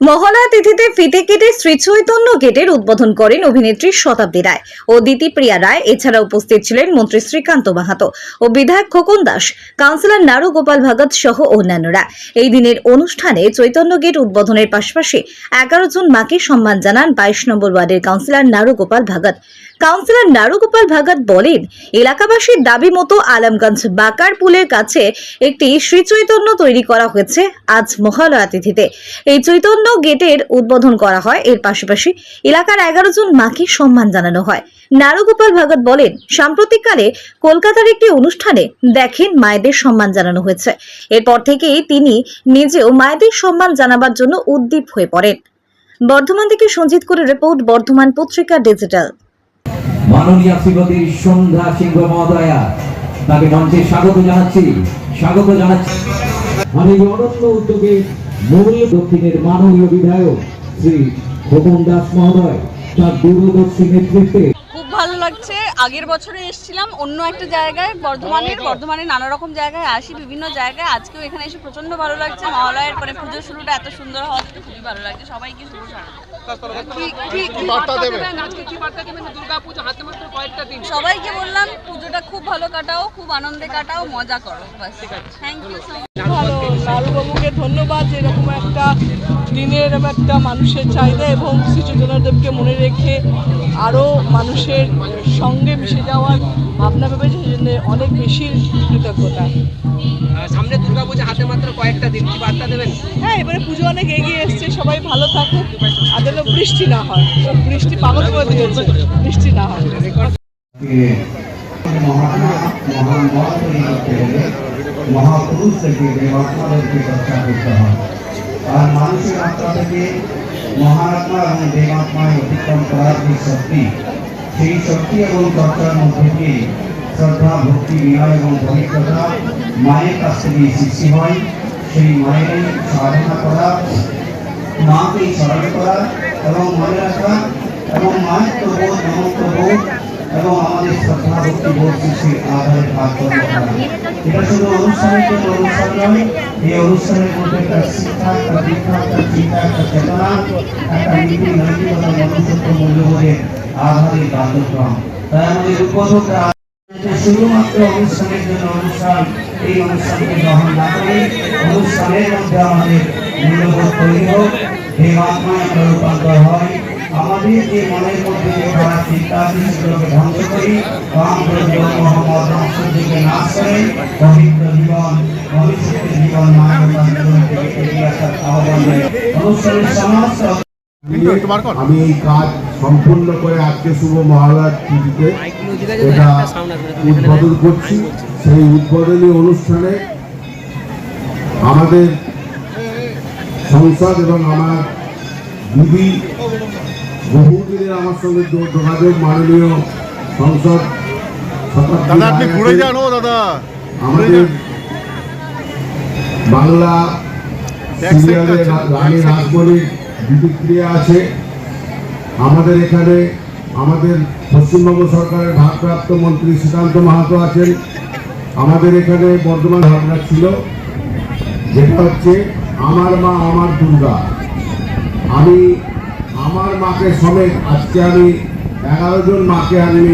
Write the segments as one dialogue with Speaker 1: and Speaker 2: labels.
Speaker 1: মহালয়া তিথিতে ফিতে কেটে শ্রী চৈতন্য গেটের উদ্বোধন করেন অভিনেত্রী শতাব্দী রায় ও দিতি প্রিয়া রায়, এছাড়া উপস্থিত ছিলেন মন্ত্রী শ্রীকান্ত মাহাতো ও বিধায়ক খোকন দাস, কাউন্সিলর নারু গোপাল ভগত সহ অন্যান্যরা। এই দিনের অনুষ্ঠানে চৈতন্য গেট উদ্বোধনের পাশাপাশি এগারো জন মাকে সম্মান জানান বাইশ নম্বর ওয়ার্ডের কাউন্সিলর নারু গোপাল ভগত। কাউন্সিলর নারু গোপাল ভগত বলেন, এলাকাবাসীর দাবি মতো আলমগঞ্জ বাকার পুলের কাছে একটি শ্রী চৈতন্য তৈরি করা হয়েছে আজ মহালয়া তিথিতে। এই চৈতন্য গেটের উদ্বোধন করা হয়। এর পাশাপাশি এলাকার এগারো জন মাকে সম্মান জানানো হয়। নারুগোপাল ভগত বলেন, সাম্প্রতিককালে কলকাতার একটি অনুষ্ঠানে দেখেন মায়েদের সম্মান জানানো হয়েছে। এরপর থেকেই তিনি নিজেও মায়েদের সম্মান জানাবার জন্য উদ্দীপ হয়ে পড়েন। বর্ধমান থেকে সঞ্জিত করে রিপোর্ট, বর্ধমান পত্রিকা ডিজিটাল।
Speaker 2: মাননীয় শ্রীপতির সন্ধ্যা সিংহ মহোদয়া, তাকে মঞ্চে স্বাগত জানাচ্ছি। স্বাগত জানাচ্ছি। এই অনন্য উদ্যোগে মূল দক্ষিণের মাননীয় বিধায়ক শ্রী খোকন দাস মহোদয়, তার দূরদর্শী নেতৃত্বে
Speaker 3: খুব ভালো লাগছে। আগের বছরে এসেছিলাম অন্য একটা জায়গায় বর্ধমানের বর্ধমানে নানা রকম জায়গায় আসি বিভিন্ন জায়গায়। আজকেও এখানে এসে প্রচণ্ড ভালো লাগছে। মহালয়ের পরে পুজোর শুরুটা এত সুন্দর হওয়া খুবই ভালো লাগছে। সবাইকে শুভ সবাইকে বললাম পুজোটা খুব ভালো কাটাও খুব আনন্দে কাটাও মজা করো। থ্যাংক ইউ সো
Speaker 4: লালুবাবুকে ধন্যবাদ যে এরকম একটা দিনে এরকম একটা মানুষের চাহিদা এবং শ্রী চৈতন্যদেবকে মনে রেখে আরও মানুষের সঙ্গে মিশে যাওয়ার ভাবনা ভেবেছে সেই জন্য অনেক বেশি কৃতজ্ঞতা
Speaker 5: সামনে দুর্গাপূজা হাতে মাত্র কয়েকটা দিন কি বার্তা দেবেন
Speaker 4: হ্যাঁ এবারে পুজো অনেক এগিয়ে এসছে সবাই ভালো থাকুক আর যেন বৃষ্টি না হয় বৃষ্টি পাগল করে দিয়েছে বৃষ্টি না হয়
Speaker 6: মহাত্মা মহান মত তৈরি করতে গেলে মহাপুরুষ থেকে দেবাত্মাদেরকে চর্চা করতে হয় আর মানুষের আত্মা থেকে মহাত্মা এবং দেবাত্মায় অতিক্রম করার যে শক্তি সেই শক্তি এবং চর্চার মধ্যে দিয়ে শ্রদ্ধা ভক্তি বিনয় এবং পবিত্রতা মায়ের কাছ থেকে সৃষ্টি হয় সেই মায়ের সাধনা করা মাকে স্মরণ করা এবং মনে রাখা এবং মায়ের বোধ মমত্ব বোধ এবং আমাদের শ্রদ্ধা ভক্তি বোধ সৃষ্টির আধারে কাজ করে করা এটা শুধু অনুষ্ঠানের জন্য অনুষ্ঠান নয় এই অনুষ্ঠানের মধ্যে একটা শিক্ষা একটা দীক্ষা একটা চিন্তা একটা চেতনা একটা নীতি নৈতিকতা মনুষ্যত্ব মূল্যবোধের আধারে কার্যক্রম তাই আমাদের উদ্বোধকরা এটা শুধুমাত্র অনুষ্ঠানের জন্য অনুষ্ঠান এই অনুষ্ঠানকে গ্রহণ না করে অনুষ্ঠানের মধ্যে আমাদের মূল্যবোধ তৈরি হোক এই আত্মায় আমরা রূপান্তর হয় আমাদের যে মনের মধ্যে যে খারাপ চিন্তা আছে সেগুলোকে ধ্বংস করি রাম মোহাম্মদ রামসুদ্দিকে নাশ করে পবিত্র জীবন ভবিষ্যতের জীবন মানবতার জীবন থেকে এগিয়ে আসার আহ্বান অনুষ্ঠানের সমস্ত
Speaker 7: আমি এই কাজ সম্পূর্ণ করে আজকে শুভ তিথিতে এটা উদ্বোধন করছি। সেই উদ্বোধনী অনুষ্ঠানে আমাদের সংসদ এবং আমার দিদি বহুদিনের আমার সঙ্গে যোগাযোগ মাননীয় সংসদ
Speaker 8: দাদা আপনি ঘুরে যান ও দাদা
Speaker 7: আমাদের বাংলা সিরিয়ালের
Speaker 8: আছে,
Speaker 7: রানী। রাজমণির দিদিক্রিয়া আছে। আমাদের এখানে আমাদের পশ্চিমবঙ্গ সরকারের ভারপ্রাপ্ত মন্ত্রী শ্রীকান্ত মাহাতো আছেন। আমাদের এখানে বর্ধমান ভাবনা ছিল যেটা হচ্ছে আমার মা আমার দুর্গা। আমি আমার মাকে সমেত আজকে আমি এগারো জন মাকে আমি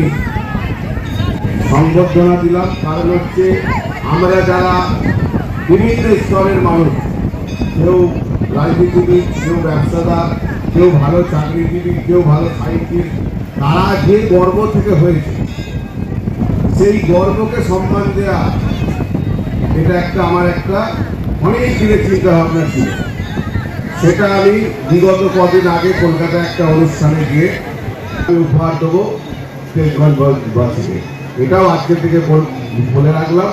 Speaker 7: সংবর্ধনা দিলাম। কারণ হচ্ছে আমরা যারা বিভিন্ন স্তরের মানুষ, কেউ রাজনীতিবিদ, কেউ ব্যবসাদার, কেউ ভালো চাকরিজীবী, কেউ ভালো সাহিত্যিক তারা যে গর্ব থেকে হয়েছে, সেই গর্বকে সম্মান দেওয়া এটা একটা, আমার একটা অনেক দিনের চিন্তা ভাবনা ছিল। সেটা আমি বিগত কদিন আগে কলকাতায় একটা অনুষ্ঠানে গিয়ে উপহার দেবো এটাও আজকে থেকে বল- রাখলাম।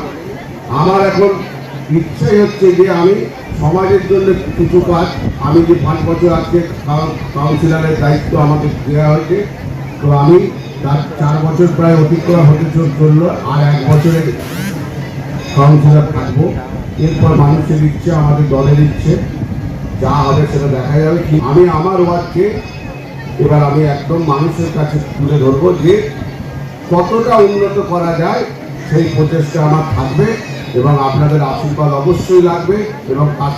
Speaker 7: আমার এখন ইচ্ছাই হচ্ছে যে আমি সমাজের জন্য কিছু কাজ, আমি যে পাঁচ বছর আজকে কাউ- কাউন্সিলরের দায়িত্ব আমাকে দেওয়া হয়েছে, তো আমি তার চার বছর প্রায় অতিক্রম হতে চল- চলল, আর এক বছরের কাউন্সিলর থাকব। এরপর মানুষের ইচ্ছে, আমাদের দলের ইচ্ছে। যা হবে সেটা দেখা যাবে। কি আমি আমার ওয়ার্ডকে এবার আমি একদম মানুষের কাছে তুলে ধরবো যে কতটা উন্নত করা যায়, সেই প্রচেষ্টা আমার থাকবে এবং আপনাদের আশীর্বাদ অবশ্যই লাগবে এবং তার